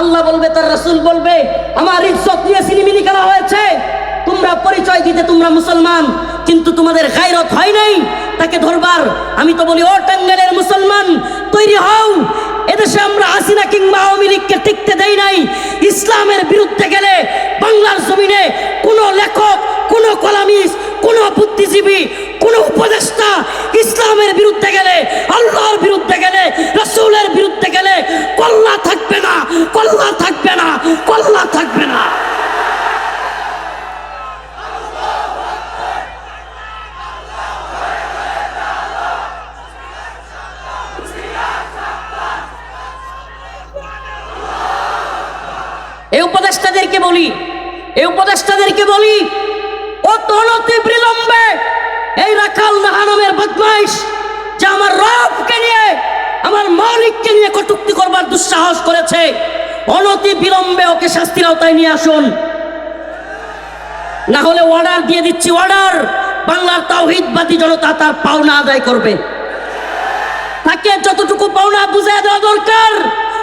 আল্লাহ বলবে, তার রাসূল বলবে, আমার ইজ্জত নিয়ে সিনেমিনি করা হয়েছে। তোমরা পরিচয় দিতে তোমরা মুসলমান, কিন্তু তোমাদের গায়রত হয় নাই। তাকে ধরবার, আমি তো বলি, ও টাঙ্গাইলের মুসলমান, তৈরি হও। এদেশে আমরা হাসিনা কিংবা আওয়ামী লীগকে টিকতে দেই নাই। ইসলামের বিরুদ্ধে গেলে বাংলার জমিনে কোনো লেখক, কোনো কলামিস্ট, কোনো বুদ্ধিজীবী কোনো উপদেষ্টা ইসলামের বিরুদ্ধে গেলে, আল্লাহর বিরুদ্ধে গেলে, রসুলের বিরুদ্ধে গেলে কল্লা থাকবে না, কল্লা থাকবে না, কল্লা থাকবে না। এই উপদেষ্টাদেরকে বলি, এই উপদেষ্টাদেরকে বলি বিলম্বে এই রাখাল নাহানমের বদমাইশ যে আমার রবকে নিয়ে, আমার মালিককে নিয়ে কটুক্তি করবার দুঃসাহস করেছে, অনতি বিলম্বে ওকে শাস্তির আওতায় নিয়ে আসুন। না হলে অর্ডার দিয়ে দিচ্ছি অর্ডার বাংলার তাওহিদবাদী জনতা তার পাওনা আদায় করবে। তাকে যতটুকু পাওনা বুঝিয়ে দেওয়া দরকার।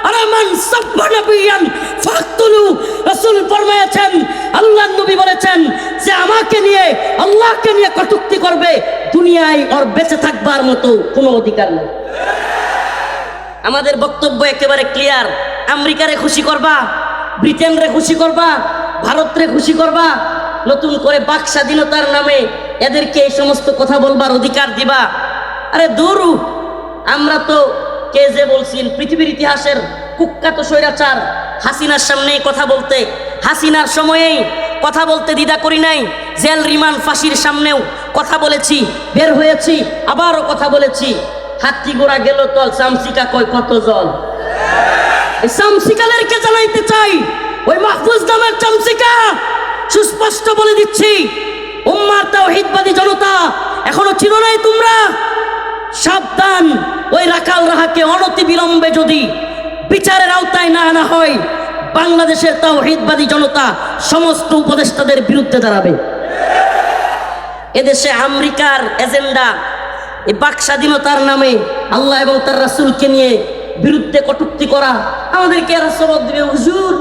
আরে মান সাব্বা নবিয়ান ফাকতুলু রাসূল ফরমায়াছেন, আল্লাহর নবী বলেছেন যে আমাকে নিয়ে, আল্লাহকে নিয়ে কটূক্তি করবে দুনিয়ায় ওর বেঁচে থাকবার মতো কোনো অধিকার নেই। আমাদের বক্তব্য একেবারে ক্লিয়ার। আমেরিকারে খুশি করবা, ব্রিটেনরে খুশি করবা, ভারতরে খুশি করবা, নতুন করে বাক স্বাধীনতার নামে এদেরকে এই সমস্ত কথা বলবার অধিকার দিবা। আরে দূরু, আমরা তো কে যে বলছেন পৃথিবীর ইতিহাসের কুখ্যাত স্বৈরাচার হাসিনার সামনে কথা বলতে, হাসিনার সময়েই কথা বলতে দ্বিধা করি নাই, জেল রিমান্ড ফাঁসির সামনেও কথা বলেছি, বের হয়েছি, আবারও কথা বলেছি। হাতি গোড়া গেল তল চামচিকা কয়, কত জল? চামচিকাদেরকে জানাইতে চাই, ওই মাহফুজ নামের চামচিকা সুস্পষ্ট বলে দিচ্ছি, উম্মার তাওহীদবাদী জনতা এখনও চির নাই তোমরা। সাবধান, ওই রাখাল রাহাকে অনতি বিলম্বে যদি বিচারের আওতায় না আনা হয় বাংলাদেশের তাওহীদবাদী জনতা সমস্ত উপদেষ্টাদের বিরুদ্ধে দাঁড়াবে। এদেশে আমেরিকার এজেন্ডা এই বাক স্বাধীনতার নামে আল্লাহ এবং তার রাসূলকে নিয়ে বিরুদ্ধে কটুক্তি করা। আমাদেরকে এরা দিবে হুজুর,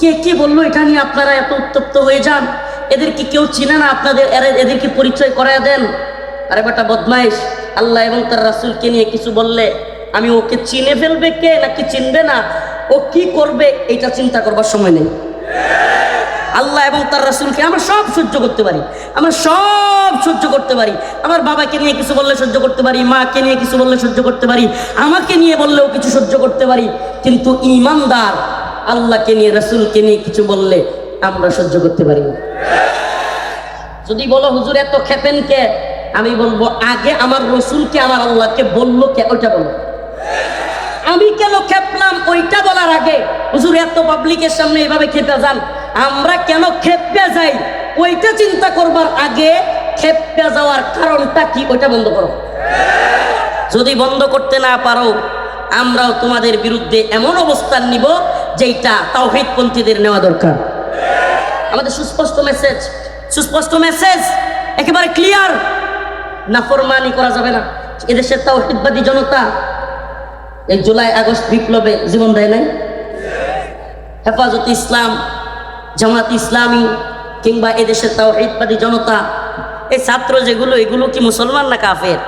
কে কে বলল এটা নিয়ে আপনারা এত উত্তপ্ত হয়ে যান? এদেরকে কেউ চিনে না, আপনাদের এদেরকে পরিচয় করায় দেন। আরে বেটা বদমাইশ, আল্লাহ এবং তার রাসূলকে নিয়ে কিছু বললে, আমি ওকে চিনে ফেলবে কে নাকি চিনবে না? ও কি করবে এটা চিন্তা করবার সময় নেই। আল্লাহ এবং তার রাসূলকে আমরা সব সহ্য করতে পারি। আমরা সব সহ্য করতে পারি। আমার বাবাকে নিয়ে কিছু বললে সহ্য করতে পারি, মাকে নিয়ে কিছু বললে সহ্য করতে পারি, আমাকে নিয়ে বললেও কিছু সহ্য করতে পারি। কিন্তু ইমানদার আল্লাহকে নিয়ে, রাসূলকে নিয়ে কিছু বললে আমরা সহ্য করতে পারি যদি বলো, হুজুর, এত খেপেন কে? আমি বলব, আগে আমার রসুলকে, আমার আল্লাহকে বলল কে, ওইটা বলো। আমি কেন খেপলাম? ওইটা বলার আগে, হুজুর, এত পাবলিকের সামনে এভাবে খেপে যান। আমরা কেন খেপে যাই? ওইটা চিন্তা করবার আগে খেপে যাওয়ার কারণটা কি? ওইটা বন্ধ করো। যদি বন্ধ করতে না পারো, আমরাও তোমাদের বিরুদ্ধে এমন অবস্থান নিব যেটা তাওহিদপন্থীদের নেওয়া দরকার। আমাদের সুস্পষ্ট মেসেজ সুস্পষ্ট মেসেজ একেবারে ক্লিয়ার না নাফরমানি করা যাবে না। এদেশের তাওহিদবাদী জনতা এই জুলাই, আগস্ট বিপ্লবে জীবন দেয় নাই? হেফাজত ইসলাম, জামাত ইসলামী কিংবা এদেশের তাওহিদবাদী জনতা, এই ছাত্র যেগুলো, এগুলো কি মুসলমান না কাফের?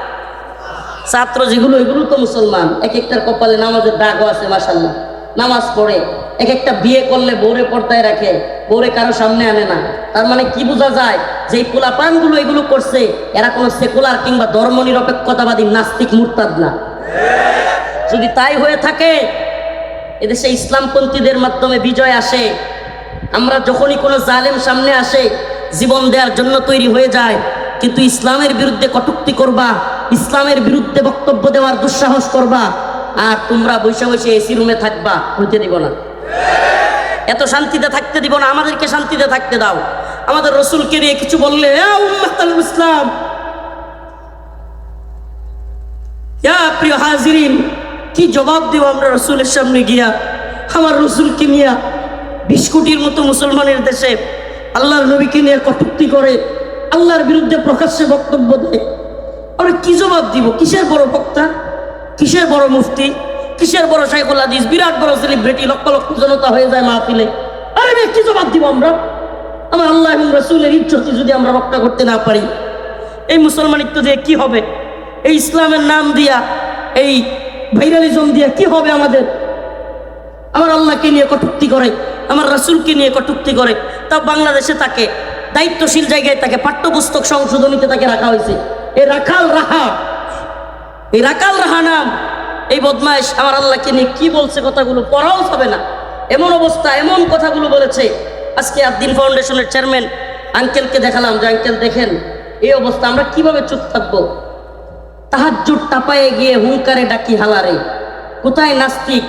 ছাত্র যেগুলো, এগুলো তো মুসলমান। এক একটার কপালে নামাজের দাগও আছে মাসাল্লাহ নামাজ পড়ে এক একটা বিয়ে করলে বৌরে পর্দায় রাখে বৌরে কারও সামনে আনে না। তার মানে কি বোঝা যায়? যে এই পোলাপানগুলো এগুলো করছে, এরা কোনো সেকুলার কিংবা ধর্ম নিরপেক্ষতাবাদী নাস্তিক মুরতাদ না। যদি তাই হয়ে থাকে, এদেশে ইসলামপন্থীদের মাধ্যমে বিজয় আসে। আমরা যখনই কোনো জালেম সামনে আসে, জীবন দেওয়ার জন্য তৈরি হয়ে যায়। কিন্তু ইসলামের বিরুদ্ধে কটুক্তি করবা, ইসলামের বিরুদ্ধে বক্তব্য দেওয়ার দুঃসাহস করবা, আর তোমরা বসে বসে এসি রুমে থাকবা, হইতে দিব না। এত শান্তিতে থাকতে দিব না, আমাদেরকে শান্তিতে থাকতে দাও। আমাদের রসুলকে নিয়ে কিছু বললে, "এ ইসলাম! প্রিয় হাজিরিন কি জবাব দিব আমরা রসুলের সামনে গিয়া? আমার রসুলকে নিয়ে বিশ মতো মুসলমানের দেশে আল্লাহর নবীকে নিয়ে কটূক্তি করে, আল্লাহর বিরুদ্ধে প্রকাশ্যে বক্তব্য দেয়। আমরা কি জবাব দিব? কিসের বড় বক্তা? কিসের বড় মুফতি? কিসের বড় শাইখুল হাদিস? বিরাট বড় সেলিব্রিটি লক্ষ লক্ষ জনতা হয়ে যায় মাহফিলে। আরে ভাই, কি জবাব দিব আমরা? আমার আল্লাহ এবং রসুলের ইজ্জতি যদি আমরা রক্ষা করতে না পারি, এই মুসলমানিত্ব দিয়ে কি হবে? এই ইসলামের নাম দিয়া, এই ভাইরালিজম দিয়ে কি হবে আমাদের? আমার আল্লাহকে নিয়ে কটুক্তি করে, আমার রাসূলকে নিয়ে কটুক্তি করে। তা বাংলাদেশে তাকে দায়িত্বশীল জায়গায় তাকে পাঠ্যপুস্তক সংশোধনীতে তাকে রাখা হয়েছে। এই রাখাল রাহা। এই রাকাল রাহা নাম। এই বদমাইশ আমার আল্লাহকে নিয়ে কি বলছে কথাগুলো পড়াও যাবে না। এমন অবস্থা, এমন কথাগুলো বলেছে। আজকে আদ্দিন ফাউন্ডেশনের চেয়ারম্যান আঙ্কেলকে দেখালাম যে, আঙ্কেল, দেখেন, এই অবস্থা, আমরা কীভাবে চুপ থাকব? তাহাজ্জুদ টাপায়ে গিয়ে হুঙ্কারে ডাকি হালারে। কোথায় নাস্তিক?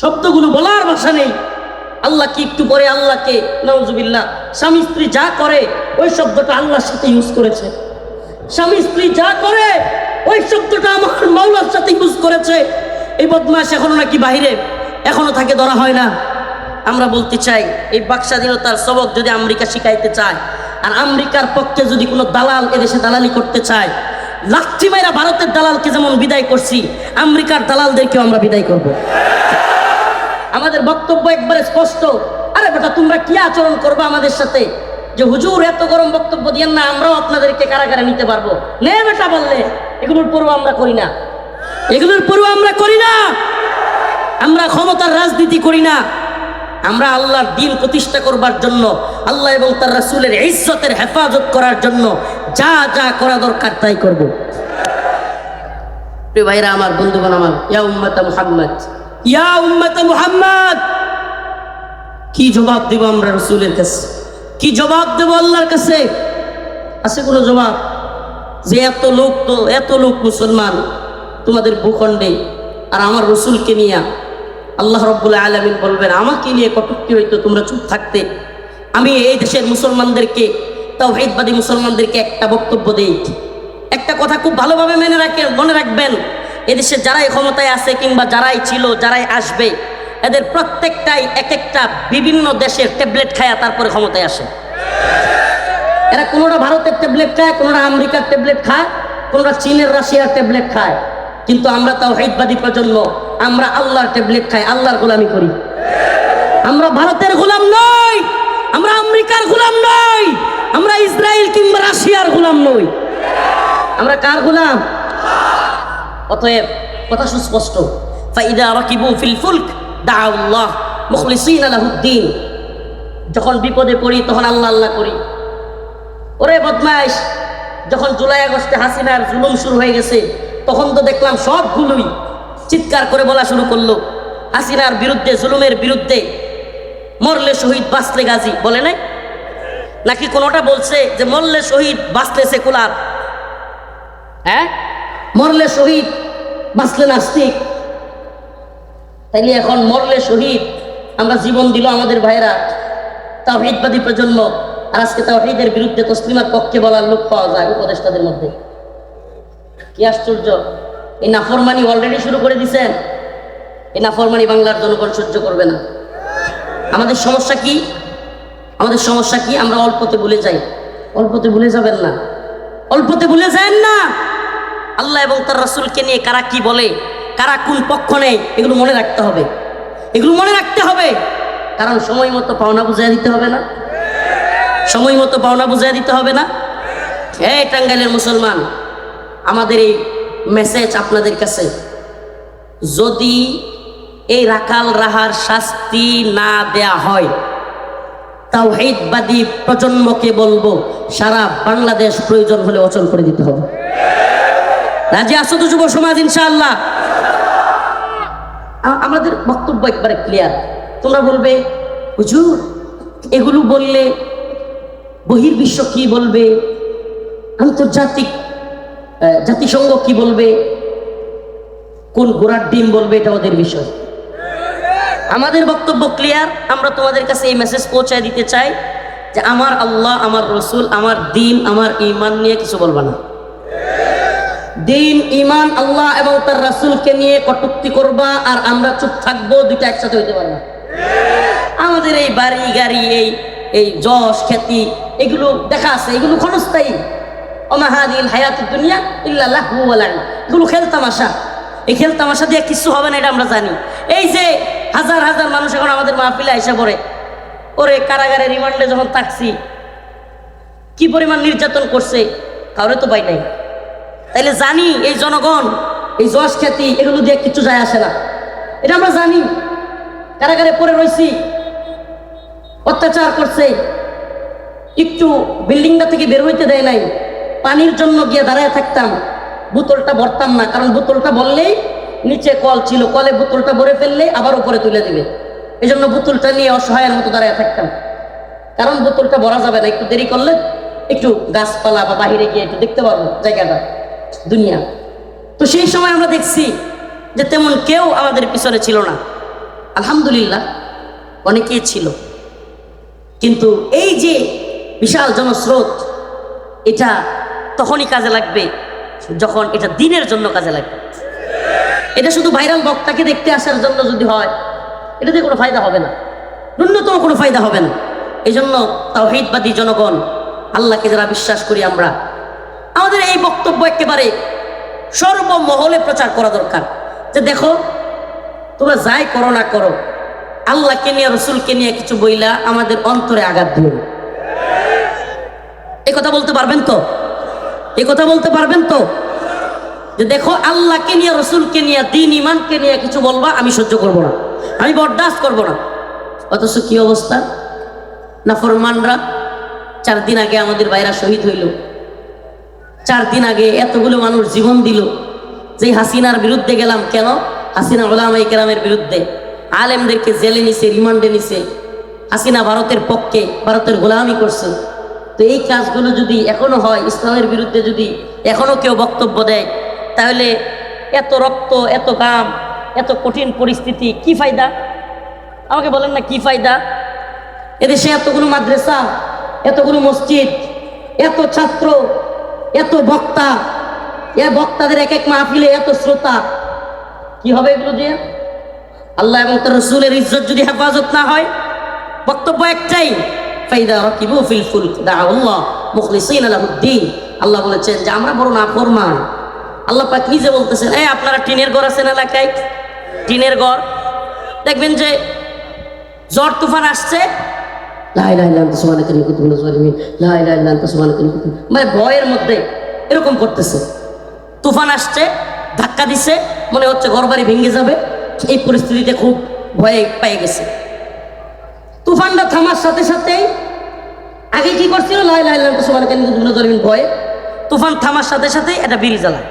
শব্দগুলো বলার ভাষা নেই। আল্লাহ কি একটু পরে আল্লাহকে নজুবিল্লাহ স্বামী স্ত্রী যা করে, ওই শব্দটা আল্লাহর সাথে ইউজ করেছে। স্বামী স্ত্রী যা করে, ওই শব্দটা আমার মাওলার সাথে ইউজ করেছে। এই বদমাস এখনও নাকি বাহিরে? এখনও তাকে ধরা হয় না। আমরা বলতে চাই, এই বাকস্বাধীনতার সবক যদি আমেরিকা শিখাইতে চায় আর আমেরিকার পক্ষে যদি কোনো দালাল এদেশে দালালি করতে চায়, লাঠি মাইরা ভারতের দালালকে যেমন বিদায় করছি, আমেরিকার দালালদেরকেও আমরা বিদায় করব। আমাদের বক্তব্য একবারে স্পষ্ট। আরে বেটা, তোমরা কি আচরণ করবে আমাদের সাথে? যে হুজুর, এত গরম বক্তব্য দিয়েন না, আমরাও আপনাদেরকে কারাগারে নিতে পারব। নে বেটা বললে, এগুলোর পরও আমরা করি না। এগুলোর পরও আমরা করি না। আমরা ক্ষমতার রাজনীতি করি না। আমরা আল্লাহর দিন প্রতিষ্ঠা করবার জন্য, আল্লাহ এবং তার রাসূলের ইজ্জতের হেফাজত করার জন্য যা যা করা দরকার তাই করব। প্রিয় ভাইরা আমার, বন্ধুগণ আমার, ইয়া উম্মাতা মুহাম্মদ। ইয়া উম্মাতা মুহাম্মদ! কি জবাব দেব আমরা রসুলের কাছে? কি জবাব দেব আল্লাহর কাছে? আছে কোনো জবাব? যে এত লোক তো, এত লোক মুসলমান, তোমাদের ভূখণ্ডে, আর আমার রসুলকে নিয়ে আল্লাহ রব্বুল আলমিন বলবেন, আমাকে নিয়ে কটুক্তি হইতো তোমরা চুপ থাকতে। আমি এই দেশের মুসলমানদেরকে তাও হেদবাদী মুসলমানদেরকে একটা বক্তব্য দিই। একটা কথা খুব ভালোভাবে মেনে রাখেন মনে রাখবেন, এদেশে যারাই ক্ষমতায় আছে কিংবা যারাই ছিল, যারাই আসবে, এদের প্রত্যেকটাই এক একটা বিভিন্ন দেশের ট্যাবলেট খায়া তারপরে ক্ষমতায় আসে। এরা কোনোটা ভারতের ট্যাবলেট খায়, কোনোটা আমেরিকার ট্যাবলেট খায়, কোনোটা চীনের, রাশিয়ার ট্যাবলেট খায়। কিন্তু আমরা তাও হেদবাদী প্রজন্ম আমরা আল্লাহর ট্যাবলেট খাই, আল্লাহর গোলামি করি। আমরা ভারতের গোলাম নই, আমরা আমেরিকার গোলাম নই, আমরা ইসরায়েল কিংবা রাশিয়ার গোলাম নই। আমরা কার গোলাম? অতএব কথা সুস্পষ্ট। ফাইদা রাকিবু ফিল ফুলক দাআল্লাহ মুখলিসিনা লাহুদ্দিন। যখন বিপদে পড়ি, তখন আল্লাহ আল্লাহ করি। ওরে বদমাইশ, যখন জুলাই আগস্টে হাসিনার জুলুম শুরু হয়ে গেছে, তখন তো দেখলাম সবগুলোই চিৎকার করে বলা শুরু করল। হাসিনার বিরুদ্ধে, জুলুমের বিরুদ্ধে মরলে শহীদ বাঁচলে গাজী, বলে নাই? নাকি কোনোটা বলছে যে মরলে শহীদ বাঁচলে সেকুলার? হ্যাঁ? মরলে শহীদ বাঁচলে নাস্তিক। তাইলে এখন মরলে শহীদ, আমরা জীবন দিল আমাদের ভাইরা তাওহিদবাদী প্রজন্ম, আর আজকে তাও তাওহিদের বিরুদ্ধে তসলিমার পক্ষে বলার লোক পাওয়া যায় উপদেষ্টাদের মধ্যে। কি আশ্চর্য! এই নাফরমানি অলরেডি শুরু করে দিছেন। এই নাফরমানি বাংলার জনগণ সহ্য করবে না। আমাদের সমস্যা কি? আমাদের সমস্যা কি? আমরা অল্পতে ভুলে যাই। অল্পতে ভুলে যাবেন না। অল্পতে ভুলে যান না। আল্লাহ এবং তার রাসূলকে নিয়ে কারা কি বলে? কারা কোন পক্ষ নেই এগুলো মনে রাখতে হবে। এগুলো মনে রাখতে হবে। কারণ সময় মতো পাওনা বুঝিয়ে দিতে হবে না। সময় মতো পাওনা বুঝিয়ে দিতে হবে না। এই টাঙ্গাইলের মুসলমান, আমাদের এই মেসেজ আপনাদের কাছে। যদি এই রাখাল রাহার শাস্তি না দেয়া হয় তাও হেদবাদী প্রজন্মকে বলব, সারা বাংলাদেশ প্রয়োজন হলে অচল করে দিতে হবে। রাজি আসো তো যুব সমাজ, ইনশাআল্লাহ? আ- আমাদের বক্তব্য একবারে ক্লিয়ার তোমরা বলবে, হুজুর, এগুলো বললে বহির্বিশ্ব কি বলবে? আন্তর্জাতিক জাতিসংঘ কি বলবে? কোন ঘোড়ার ডিম বলবে? এটা ওদের বিষয়। আমাদের বক্তব্য ক্লিয়ার আমরা তোমাদের কাছে এই মেসেজ পৌঁছায় দিতে চাই যে আমার আল্লাহ, আমার রসুল, আমার দিন, আমার ইমান নিয়ে কিছু বলবা না। দিন ইমান আল্লাহ এবং তার রাসূলকে নিয়ে কটুক্তি করবা আর আমরা চুপ থাকব, দুইটা একসাথে হইতে পারবে আমাদের এই বাড়ি, গাড়ি, এই এই যশ, খ্যাতি, এগুলো দেখা আছে, এগুলো ক্ষণস্থায়ী। অমাহাদিল হায়াত দুনিয়া ইল্লাহ এগুলো খেলতামাশা এই খেল তামাশা দিয়ে কিছু হবে না, এটা আমরা জানি। এই যে হাজার হাজার মানুষ এখন আমাদের মাহফিলে এসে পড়ে। ওরে কারাগারে রিমান্ডে যখন থাকছি, কি পরিমাণ নির্যাতন করছে, কাউরে তো পাই নাই। তাইলে জানি এই জনগণ, এই যশ খ্যাতি, এগুলো দিয়ে কিছু যায় আসে না। এটা আমরা জানি। কারাগারে পড়ে রয়েছি অত্যাচার করছে। একটু বিল্ডিংটা থেকে বের হইতে দেয় নাই। পানির জন্য গিয়ে দাঁড়ায় থাকতাম। বোতলটা ভরতাম না, কারণ বোতলটা বললেই নিচে কল ছিল। কলে বোতলটা ভরে ফেললেই আবার উপরে তুলে দিবে। এই জন্য বোতলটা নিয়ে অসহায়ের মতো দাঁড়ায় থাকতাম। কারণ বোতলটা ভরা যাবে না, একটু দেরি করলে একটু গাছপালা বা বাহিরে গিয়ে একটু দেখতে পারব জায়গাটা, দুনিয়া। তো সেই সময় আমরা দেখছি যে তেমন কেউ আমাদের পিছনে ছিল না। আলহামদুলিল্লাহ, অনেকেই ছিল। কিন্তু এই যে বিশাল জনস্রোত, এটা তখনই কাজে লাগবে, যখন এটা দিনের জন্য কাজে লাগবে। এটা শুধু ভাইরাল বক্তাকে দেখতে আসার জন্য যদি হয়, এটাতে কোনো ফায়দা হবে না। ন্যূনতম কোনো ফায়দা হবে না। এই জন্য তাওহিদবাদী জনগণ, আল্লাহকে যারা বিশ্বাস করি আমরা, আমাদের এই বক্তব্য একেবারে সর্বমহলে প্রচার করা দরকার। যে দেখো, তোমরা যাই করো না করো, আল্লাহকে নিয়ে, রসুলকে নিয়ে কিছু বইলা আমাদের অন্তরে আঘাত দিও। এই কথা বলতে পারবেন তো? এই কথা বলতে পারবেন তো? যে দেখো, আল্লাহকে নিয়ে, রসুলকে নিয়ে, দিন ইমানকে নিয়ে কিছু বলবা, আমি সহ্য করব না। আমি বরদাস্ত করব না। অথচ কি অবস্থা? নাফরমানরা চার দিন আগে আমাদের ভাইরা শহীদ হইল। চার দিন আগে এতগুলো মানুষ জীবন দিল। যে হাসিনার বিরুদ্ধে গেলাম, কেন? হাসিনা ওলামাই কেরামের বিরুদ্ধে। আলেমদেরকে জেলে নিছে, রিমান্ডে নিছে। হাসিনা ভারতের পক্ষে, ভারতের গোলামি করছে। তো এই কাজগুলো যদি এখনও হয়, ইসলামের বিরুদ্ধে যদি এখনও কেউ বক্তব্য দেয়, তাহলে এত রক্ত, এত গাম, এত কঠিন পরিস্থিতি, কি ফায়দা? আমাকে বলেন না কি ফায়দা? এদেশে এতগুলো মাদ্রাসা, এতগুলো মসজিদ, এত ছাত্র, এত বক্তা, এ বক্তাদের এক এক মাহফিলে এত শ্রোতা, কি হবে এগুলো দিয়ে আল্লাহ এবং তার রসুলের ইজ্জত যদি হেফাজত না হয়, বক্তব্য একটাই ফাইদা রাকিবু ফিল ফুলক দাআল্লাহ মুখলিসিন লাহুদ্দিন আল্লাহ বলেছেন যে, আমরা বড় না ফরমান আল্লাহ পাক নিজে বলতেছেন, এই আপনারা টিনের ঘর আছেন এলাকায়? টিনের ঘর। দেখবেন যে ঝড় তুফান আসছে। মানে ভয়ের মধ্যে এরকম করতেছে। তুফান আসছে, ধাক্কা দিছে, মনে হচ্ছে ঘরবাড়ি ভেঙে যাবে। এই পরিস্থিতিতে খুব ভয়ে পেয়ে গেছে। তুফানটা থামার সাথে সাথে আগে কি করছিল? লা ইলাহা ইল্লা আনতা সুবহানাকা ইন্নী কুনতু মিনাজ জালিমিন ভয়ে তুফান থামার সাথে সাথে এটা বিড়ি জ্বালায়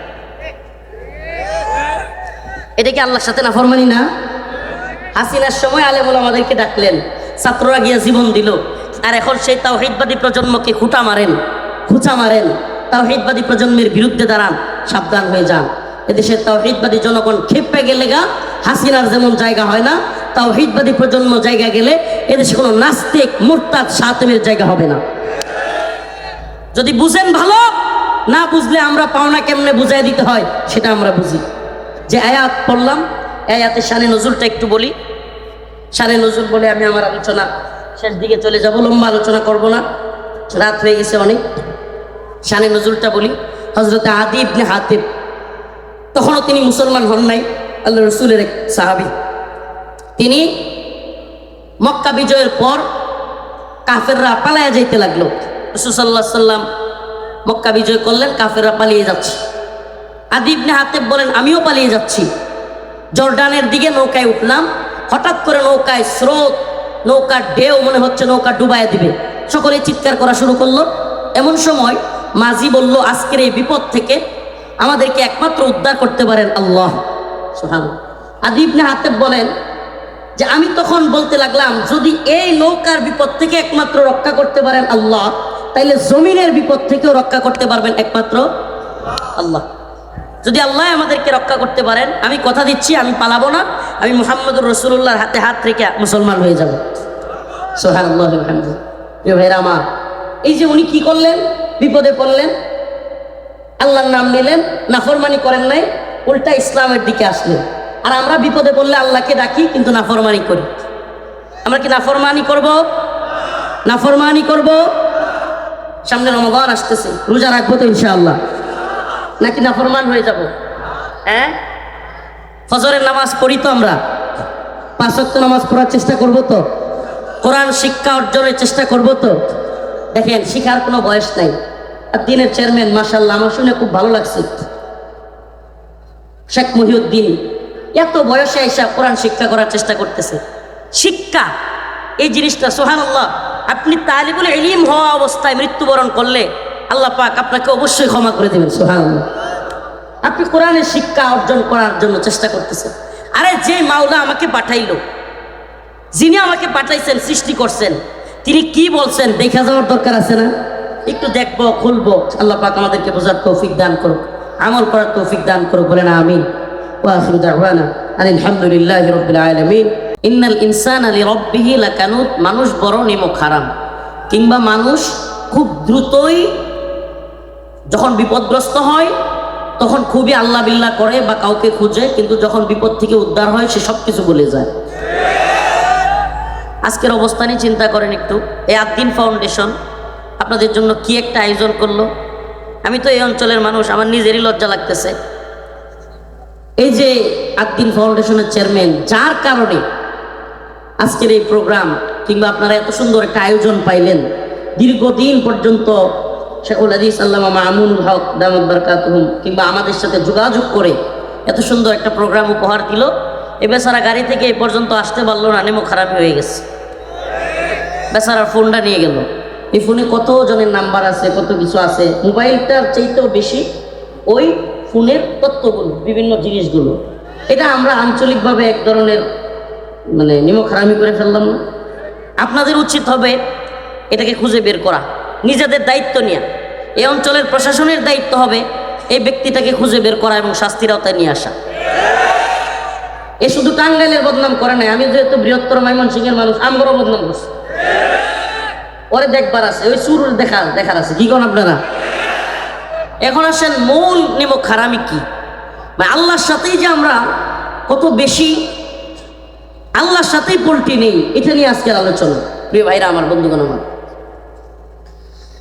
এটা কি আল্লাহর সাথে না ফরমানি না? হাসিনার সময় আলেমুল আমাদেরকে ডাকলেন, ছাত্ররা গিয়া জীবন দিল। আর এখন সেই তাওহিদবাদী প্রজন্মকে খুঁটা মারেন, খুঁচা মারেন। তাও তাওহিদবাদী প্রজন্মের বিরুদ্ধে দাঁড়ান, সাবধান হয়ে যান। এদেশের তাওহিদবাদী জনগণ খেপে গেলে গা, হাসিনার যেমন জায়গা হয় না তাওহিদবাদী প্রজন্ম জায়গা গেলে এদেশে কোনো নাস্তিক, মুরতাদ সাতেমের জায়গা হবে না। যদি বুঝেন ভালো, না বুঝলে আমরা পাওনা কেমনে বুঝাই দিতে হয়, সেটা আমরা বুঝি। যে আয়াত পড়লাম এই আয়াতের শানে নজরুলটা একটু বলি। শানে নজরুল বলে আমি আমার আলোচনা শেষ দিকে চলে যাব, লম্বা আলোচনা করব না। রাত হয়ে গেছে অনেক। শানে নজরুলটা বলি হজরতে আদি ইবনে হাতিব, তখনও তিনি মুসলমান হন নাই আল্লাহ রসুলের এক সাহাবি। তিনি মক্কা বিজয়ের পর কাফেররা পালায়া যাইতে লাগল। রসুসাল্লাহ সাল্লাম মক্কা বিজয় করলেন, কাফেররা পালিয়ে যাচ্ছে। আদিবনে হাতেব বলেন, আমিও পালিয়ে যাচ্ছি। জর্ডানের দিকে নৌকায় উঠলাম, হঠাৎ করে নৌকায় স্রোত, নৌকার ঢেউ মনে হচ্ছে নৌকা ডুবাইয়া দিবে। সকলে চিৎকার করা শুরু করল। এমন সময় মাঝি বলল, আজকের এই বিপদ থেকে আমাদেরকে একমাত্র উদ্ধার করতে পারেন আল্লাহ। সুহান আদিবনে হাতেব বলেন যে আমি তখন বলতে লাগলাম, যদি এই নৌকার বিপদ থেকে একমাত্র রক্ষা করতে পারেন আল্লাহ, তাইলে জমিনের বিপদ থেকেও রক্ষা করতে পারবেন একমাত্র আল্লাহ। যদি আল্লাহ আমাদেরকে রক্ষা করতে পারেন, আমি কথা দিচ্ছি, আমি পালাবো না, আমি মোহাম্মদুর রসুল্লাহর হাতে হাত রেখে মুসলমান হয়ে যাব। সোহান আল্লাহ এই যে উনি কি করলেন? বিপদে পড়লেন। আল্লাহর নাম নিলেন, নাফরমানি করেন নাই, উল্টা ইসলামের দিকে আসলেন। আর আমরা বিপদে পড়লে আল্লাহকে ডাকি, কিন্তু নাফরমানি করি। আমরা কি নাফরমানি করব? নাফরমানি করব? সামনে রমজান আসতেছে, রোজা রাখব তো ইনশাআল্লাহ। নাকি নাফরমান হয়ে যাব? হ্যাঁ? ফজরের নামাজ পড়ি তো আমরা। পাঁচ ওয়াক্ত নামাজ পড়ার চেষ্টা করব তো। কোরআন শিক্ষা অর্জনের চেষ্টা করব তো। দেখেন, শিখার কোনো বয়স নাই। আর দিনের চেয়ারম্যান মাসাল্লাহ আমার শুনে খুব ভালো লাগছে। শেখ মহিউদ্দিন এত বয়সে এসে কোরআন শিক্ষা করার চেষ্টা করতেছে। শিক্ষা, এই জিনিসটা সোহানাল্লাহ আপনি তালিবুল এলিম হওয়া অবস্থায় মৃত্যুবরণ করলে আল্লাহ পাক আপনাকে অবশ্যই ক্ষমা করে দেবেন সোহানাল্লাহ আপনি কোরআনের শিক্ষা অর্জন করার জন্য চেষ্টা করতেছেন। আরে যে মাওলা আমাকে পাঠাইলো, যিনি আমাকে পাঠাইছেন, সৃষ্টি করছেন, তিনি কি বলছেন দেখা যাওয়ার দরকার আছে না? একটু দেখব, খুলবো, আল্লাহ পাক আমাদেরকে বোঝার তৌফিক দান করুক, আমল করার তৌফিক দান করুক বলে না আমিন। ওয়াখির দাওয়ানা আলহামদুলিল্লাহি রাব্বিল আলামিন ইন্নাল ইনসানা লিরাব্বিহি লাকানুত মানুষ বড় নিমক হারাম। কিংবা মানুষ খুব দ্রুতই যখন বিপদগ্রস্ত হয়, তখন খুবই আল্লাহ বিল্লাহ করে বা কাউকে খুঁজে, কিন্তু যখন বিপদ থেকে উদ্ধার হয়, সে সব কিছু বলে যায়। আজকের অবস্থানই চিন্তা করেন একটু। এই আদ্দিন ফাউন্ডেশন, আপনাদের জন্য কি একটা আয়োজন করল? আমি তো এই অঞ্চলের মানুষ, আমার নিজেরই লজ্জা লাগতেছে। এই যে আদ্দিন ফাউন্ডেশনের চেয়ারম্যান, যার কারণে আজকের এই প্রোগ্রাম কিংবা আপনারা এত সুন্দর একটা আয়োজন পাইলেন, দীর্ঘদিন পর্যন্ত শেখুল হাদিস, আল্লামা মামুনুল হক দামদ বরকাতুহুম, কিংবা আমাদের সাথে যোগাযোগ করে এত সুন্দর একটা প্রোগ্রাম উপহার দিল। এ বেচারা গাড়ি থেকে এ পর্যন্ত আসতে পারল না, নেমো খারাপ হয়ে গেছে। বেচারার ফোনটা নিয়ে গেল। এই ফোনে কত জনের নাম্বার আছে, কত কিছু আছে, মোবাইলটার চাইতেও বেশি, ওই ফোনের তথ্যগুলো বিভিন্ন জিনিসগুলো। এটা আমরা আঞ্চলিকভাবে এক ধরনের মানে নিমক হারামি করে ফেললাম। না আপনাদের উচিত হবে এটাকে খুঁজে বের করা, নিজেদের দায়িত্ব নেওয়া এই অঞ্চলের প্রশাসনের দায়িত্ব হবে এই ব্যক্তিটাকে খুঁজে বের করা এবং শাস্তির আওতায় নিয়ে আসা। এ শুধু টাঙ্গাইলের বদনাম করে নাই, আমি যেহেতু বৃহত্তর ময়মনসিংহের মানুষ আমরাও বদনাম করছি। ওরে দেখবার আছে, ওই সুর দেখা, দেখার আছে। কি কোন আপনারা? এখন আসেন মূল নিমক হারামি কি মানে আল্লাহর সাথেই যে আমরা কত বেশি আল্লাহর সাথেই পোল্ট্রি নেই এটা নিয়ে আজকের আলোচনা প্রিয় ভাইরা আমার বন্ধুগণ আমার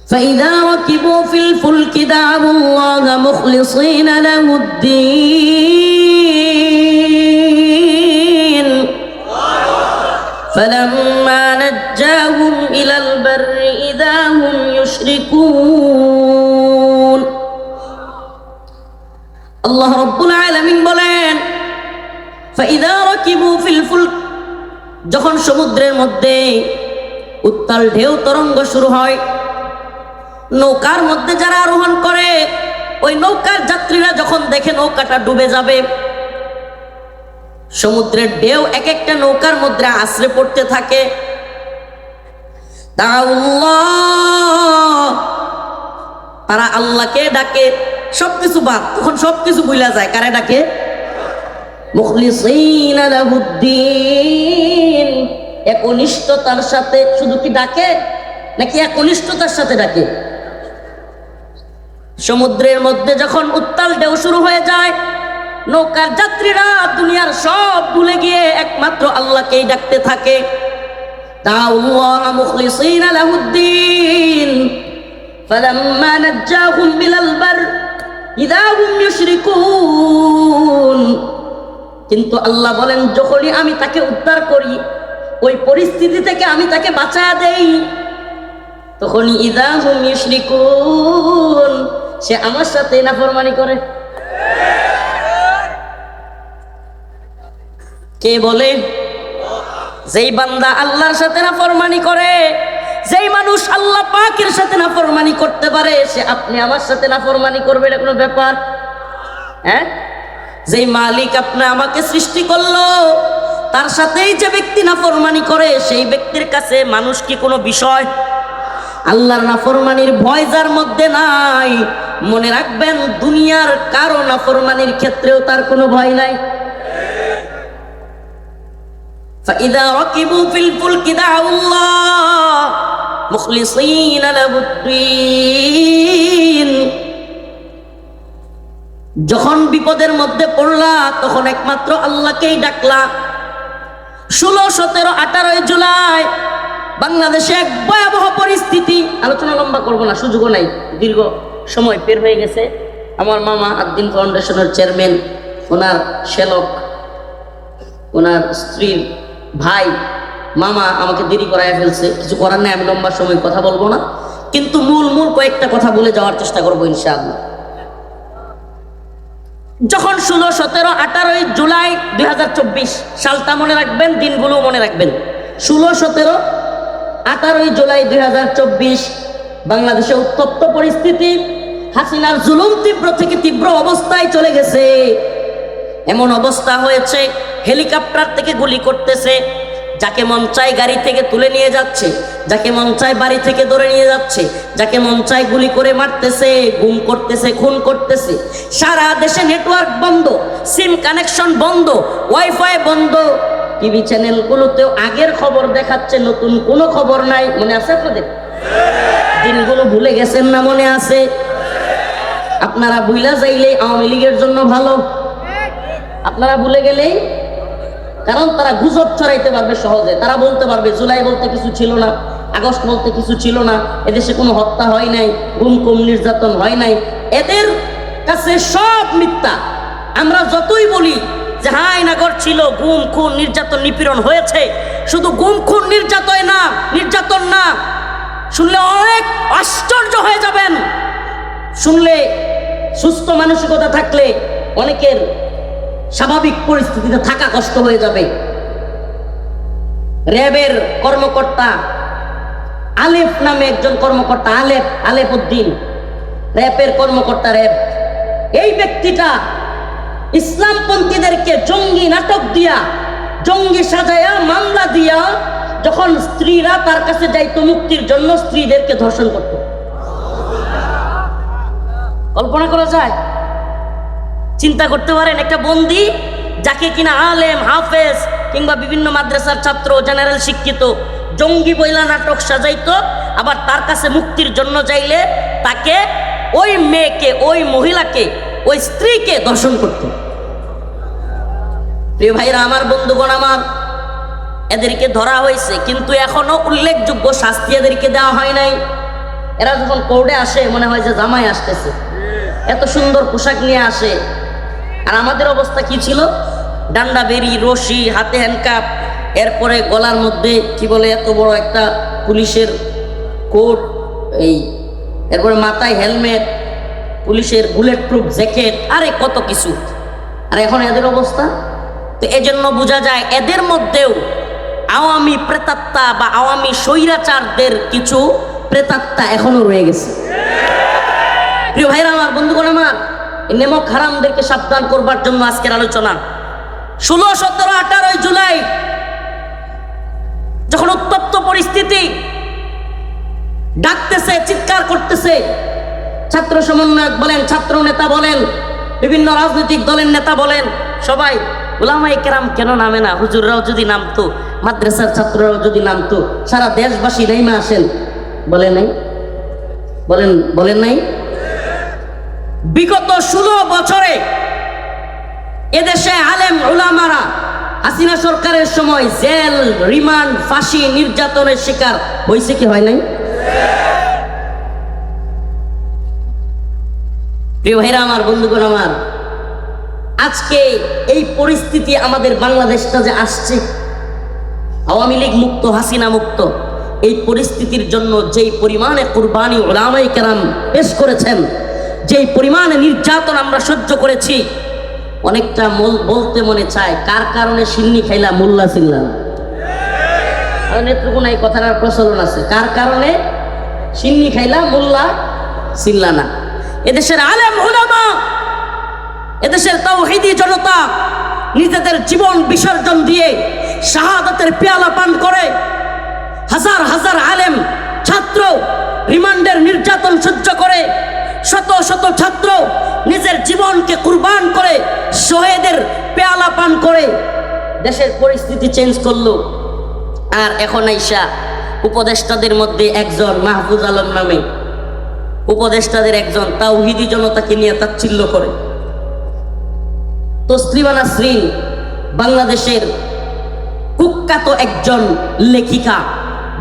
فإذا ركبوا في الفلك دعوا الله مخلصين له الدين فلما نجاهم إلى البر إذا هم يشركون আল্লাহ রব্বুল আলামিন বলেন, ফাইদা রাকিবু ফিল যখন সমুদ্রের মধ্যে উত্তাল ঢেউ তরঙ্গ শুরু হয়, নৌকার মধ্যে যারা আরোহণ করে, ওই নৌকার যাত্রীরা যখন দেখে নৌকাটা ডুবে যাবে, সমুদ্রের ঢেউ এক একটা নৌকার মধ্যে আশ্রে পড়তে থাকে। তারা আল্লাহকে ডাকে। সবকিছু বাদ তখন সবকিছু বুঝলা যায় কারে ডাকে মুখলিসিনা লাহুদ্দিন একনিষ্ঠতার সাথে শুধু কি ডাকে নাকি একনিষ্ঠতার সাথে ডাকে সমুদ্রের মধ্যে যখন উত্তাল ঢেউ শুরু হয়ে যায় নৌকার যাত্রীরা দুনিয়ার সব ভুলে গিয়ে একমাত্র আল্লাহকেই ডাকতে থাকে দাউল্লাহ মুখলিসিনা লাহুদ্দিন فلما نجاهم إلى البر إذا هم يشركون কিন্তু আল্লাহ বলেন, যখনই আমি তাকে উদ্ধার করি, ওই পরিস্থিতি থেকে আমি তাকে বাঁচা দেই। তখনই ইদা হুম ইউশরিকুন সে আমার সাথে নাফরমানি করে। কে বলে? যেই বান্দা আল্লাহর সাথে নাফরমানি করে যেই মানুষ আল্লাহ পাকের সাথে নাফরমানি করতে পারে সে আপনি আমার সাথে নাফরমানি করবে এটা কোনো ব্যাপার হ্যাঁ যেই মালিক আপনি আমাকে সৃষ্টি করলো তার সাথেই যে ব্যক্তি নাফরমানি করে সেই ব্যক্তির কাছে মানুষ কি কোনো বিষয় আল্লাহর নাফরমানির ভয় যার মধ্যে নাই মনে রাখবেন দুনিয়ার কারো নাফরমানির ক্ষেত্রেও তার কোনো ভয় নাই فإذا ركبوا في الفلك دعوا الله যখন বিপদের মধ্যে পড়লা, তখন একমাত্র আল্লাহকেই ডাকলা। ষোলো, সতেরো আঠারো জুলাই, বাংলাদেশে এক ভয়াবহ পরিস্থিতি। আলোচনা লম্বা করব না, সুযোগও নাই, দীর্ঘ সময় পের হয়ে গেছে। আমার মামা আদ্দিন ফাউন্ডেশনের চেয়ারম্যান, ওনার শেলক, ওনার স্ত্রীর ভাই মামা আমাকে দেরি করায় ফেলছে, কিছু করার নেই, আমি লম্বা সময় কথা বলব না। কিন্তু মূল মূল কয়েকটা কথা বলে যাওয়ার চেষ্টা করব ইনশাআল্লাহ। যখন ষোলো, সতেরো, আঠারোই জুলাই দুই সালটা মনে রাখবেন, দিনগুলো মনে রাখবেন। ষোলো, সতেরো, আঠারোই জুলাই দুই হাজার চব্বিশ, বাংলাদেশে উত্তপ্ত পরিস্থিতি, হাসিনার জুলুম তীব্র থেকে তীব্র অবস্থায় চলে গেছে। এমন অবস্থা হয়েছে, হেলিকপ্টার থেকে গুলি করতেছে যাকে মন চায় গাড়ি থেকে তুলে নিয়ে যাচ্ছে, যাকে মন চায় বাড়ি থেকে ধরে নিয়ে যাচ্ছে, যাকে মন চায় গুলি করে মারতেছে, গুম করতেছে, খুন করতেছে। সারা দেশে নেটওয়ার্ক বন্ধ সিম কানেকশন বন্ধ ওয়াইফাই বন্ধ। টিভি চ্যানেলগুলোতেও আগের খবর দেখাচ্ছে, নতুন কোনো খবর নাই। মনে আছে আপনাদের? দিনগুলো ভুলে গেছেন না মনে আছে? আপনারা ভুলা যাইলে আওয়ামী লীগের জন্য ভালো। আপনারা ভুলে গেলেই কারণ তারা গুজব ছড়াইতে পারবে সহজে। তারা বলতে পারবে, জুলাই বলতে কিছু ছিল না, আগস্ট বলতে কিছু ছিল না, এদেশে কোনো হত্যা হয় নাই, গুম কুম নির্যাতন হয় নাই। এদের কাছে সব মিথ্যা। আমরা যতই বলি যে হাই নাগর ছিল গুম খুন নির্যাতন নিপীড়ন হয়েছে। শুধু গুম খুন নির্যাতন না নির্যাতন না, শুনলে অনেক আশ্চর্য হয়ে যাবেন। শুনলে সুস্থ মানসিকতা থাকলে অনেকের স্বাভাবিক পরিস্থিতিতে থাকা কষ্ট হয়ে যাবে। র্যাবের কর্মকর্তা আলেফ নামে একজন কর্মকর্তা, আলেফ আলেফ উদ্দিন র্যাবের কর্মকর্তা র্যাব। এই ব্যক্তিটা ইসলামপন্থীদেরকে জঙ্গি নাটক দিয়া, জঙ্গি সাজায়া মামলা দিয়া যখন স্ত্রীরা তার কাছে যাইতো মুক্তির জন্য, স্ত্রীদেরকে ধর্ষণ করত। কল্পনা করা যায়? চিন্তা করতে পারেন, একটা বন্দি যাকে কিনা আলেম, হাফেজ কিংবা বিভিন্ন মাদ্রাসার ছাত্র, জেনারেল শিক্ষিত, জঙ্গি বইলা নাটক সাজাইতো, আবার তার কাছে মুক্তির জন্য চাইলে তাকে ওই মেয়েকে, ওই মহিলাকে, ওই স্ত্রীকে দর্শন করত। প্রিয় ভাইরা, আমার বন্ধুগণ, আমার এদেরকে ধরা হয়েছে, কিন্তু এখনও উল্লেখযোগ্য শাস্তি এদেরকে দেওয়া হয় নাই। এরা যখন কোর্টে আসে, মনে হয় যে জামাই আসতেছে। এত সুন্দর পোশাক নিয়ে আসে আর আমাদের অবস্থা কি ছিল? ডান্ডা, বেরি, রশি, হাতে হ্যান্ডকাপ এরপরে গলার মধ্যে কি বলে এত বড় একটা পুলিশের কোট, এই, এরপরে মাথায় হেলমেট, পুলিশের বুলেট প্রুফ জ্যাকেট আরে কত কিছু। আর এখন এদের অবস্থা? তো এজন্য বোঝা যায় এদের মধ্যেও আওয়ামী প্রেতাত্মা বা আওয়ামী স্বৈরাচারদের কিছু প্রেতাত্মা এখনও রয়ে গেছে। প্রিয় ভাইরা, আমার বন্ধুগণ আমার নেমক হারামদেরকে সাবধান করবার জন্য আজকের আলোচনা। ষোলো, সতেরো, আঠারোই জুলাই যখন উত্তপ্ত পরিস্থিতি ডাকতেছে, চিৎকার করতেছে, ছাত্র সমন্বয়ক বলেন, ছাত্র নেতা বলেন, বিভিন্ন রাজনৈতিক দলের নেতা বলেন, সবাই ওলামাই কেরাম কেন নামে না? হুজুররাও যদি নামতো, মাদ্রাসার ছাত্ররাও যদি নামতো, সারা দেশবাসী নেইমা আসেন। বলে নাই? বলেন বলেন নাই? বিগত ষোলো বছরে এদেশে আলেম ওলামারা হাসিনা সরকারের সময় জেল, রিমান্ড, ফাঁসি, নির্যাতনের শিকার হয়েছে কি হয় নাই? প্রিয় ভাইরা, আমার বন্ধুগণ, আমার, আজকে এই পরিস্থিতি আমাদের বাংলাদেশটা যে আসছে, আওয়ামী লীগ মুক্ত, হাসিনা মুক্ত, এই পরিস্থিতির জন্য যেই পরিমাণে কুরবানি ওলামাই কেরাম পেশ করেছেন যেই পরিমাণে নির্যাতন আমরা সহ্য করেছি, অনেকটা বলতে মনে চায়, কার কারণে সিন্নি খাইলা মোল্লা ছিলাম নেত্রকোনা এই কথাটার প্রচলন আছে। কার কারণে সিন্নি খাইলা মোল্লা ছিল্লা না এদেশের আলেম উলামা, এদেশের তাওহিদি জনতা নিজেদের জীবন বিসর্জন দিয়ে শাহাদাতের পেয়ালা পান করে। হাজার হাজার আলেম, ছাত্র, রিমান্ডের নির্যাতন সহ্য করে। শত শত ছাত্র নিজের জীবনকে কুরবান করে শহীদের পেয়ালা পান করে দেশের পরিস্থিতি চেঞ্জ করল। আর এখন আইসা উপদেষ্টাদের মধ্যে একজন মাহফুজ আলম নামে। উপদেষ্টাদের একজন তাওহিদি জনতাকে নিয়ে তাচ্ছিল্য করে। তসলিমা নাসরিন বাংলাদেশের কুখ্যাত একজন লেখিকা,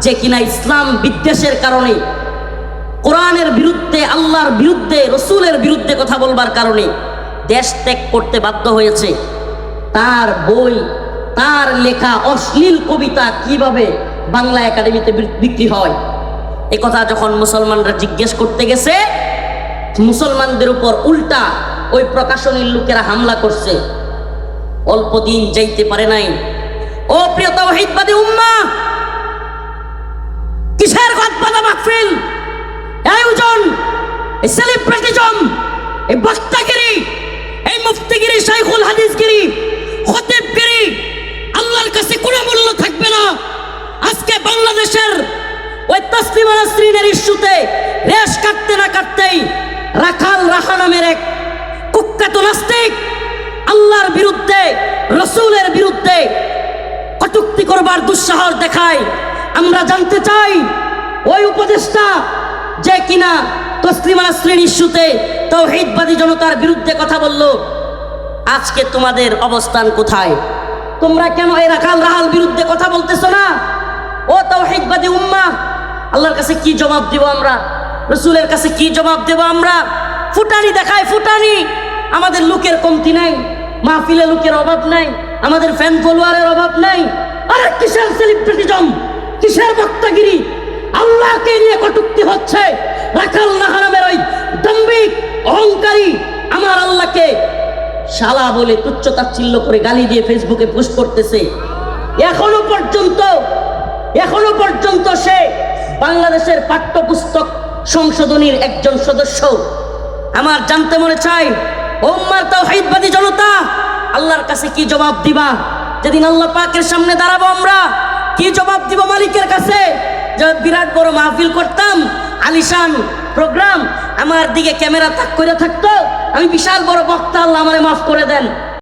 যে কিনা ইসলাম বিদ্বেষের কারণে কোরআনের বিরুদ্ধে, আল্লাহর বিরুদ্ধে, রসুলের বিরুদ্ধে কথা বলবার কারণে দেশ ত্যাগ করতে বাধ্য হয়েছে। তার বই, তার লেখা অশ্লীল কবিতা কীভাবে বাংলা একাডেমিতে বিক্রি হয়? এ কথা যখন মুসলমানরা জিজ্ঞেস করতে গেছে, মুসলমানদের উপর উল্টা ওই প্রকাশনীর লোকেরা হামলা করছে। অল্প দিন যাইতে পারে নাই। ও প্রিয় তাওহীদবাদী কিসের গদবাদা মাহফিল এই আয়োজন এই সেলিব্রিটিজম এই বক্তাগিরি, এই মুফতিগিরি, শাইখুল হাদিসগিরি, খতিবগিরি, আল্লাহর কাছে কোনো মূল্য থাকবে না। আজকে বাংলাদেশের ওই তসলিমা নাসরিনের ইস্যুতে রেশ কাটতে না কাটতেই রাখাল রাহা নামের এক কুখ্যাত নাস্তিক আল্লাহর বিরুদ্ধে, রসুলের বিরুদ্ধে কটুক্তি করবার দুঃসাহস দেখায়। আমরা জানতে চাই, ওই উপদেশটা যে কিনা তসলিমা নাসরিন ইস্যুতে তৌহিদবাদী জনতার বিরুদ্ধে কথা বলল, আজকে তোমাদের অবস্থান কোথায়? তোমরা কেন এই রাখাল রাহাল বিরুদ্ধে কথা বলতেছো না? ও তৌহিদবাদী উম্মা, আল্লাহর কাছে কি জবাব দেব আমরা? রসুলের কাছে কি জবাব দেব আমরা? ফুটানি দেখায় ফুটানি। আমাদের লোকের কমতি নাই, মাহফিলে লোকের অভাব নাই, আমাদের ফ্যান ফলোয়ারের অভাব নাই। আরে কিসের সেলিব্রিটিজম কিসের বক্তাগিরি? আল্লাহকে নিয়ে কটুক্তি হচ্ছে। রাখাল নাহারামের ওই দম্বিক অহংকারী আমার আল্লাহকে শালা বলে তুচ্ছ তাচ্ছিল্য করে গালি দিয়ে ফেসবুকে পোস্ট করতেছে। এখনও পর্যন্ত এখনও পর্যন্ত সে বাংলাদেশের পাঠ্যপুস্তক সংশোধনীর একজন সদস্য। আমার জানতে মনে চাই ওম্মার তাওহীদবাদী জনতা, আল্লাহর কাছে কি জবাব দিবা? যেদিন আল্লাহ পাকের সামনে দাঁড়াবো আমরা, কি জবাব দিব মালিকের কাছে? যে বিরাট বড় মাহফিল করতাম আলিশান, প্রোগ্রাম, আমার দিকে ক্যামেরা তাক করে থাকতো। আমি বিশাল বড় বক্তা, আল্লাহ আমারে মাফ করে দেন।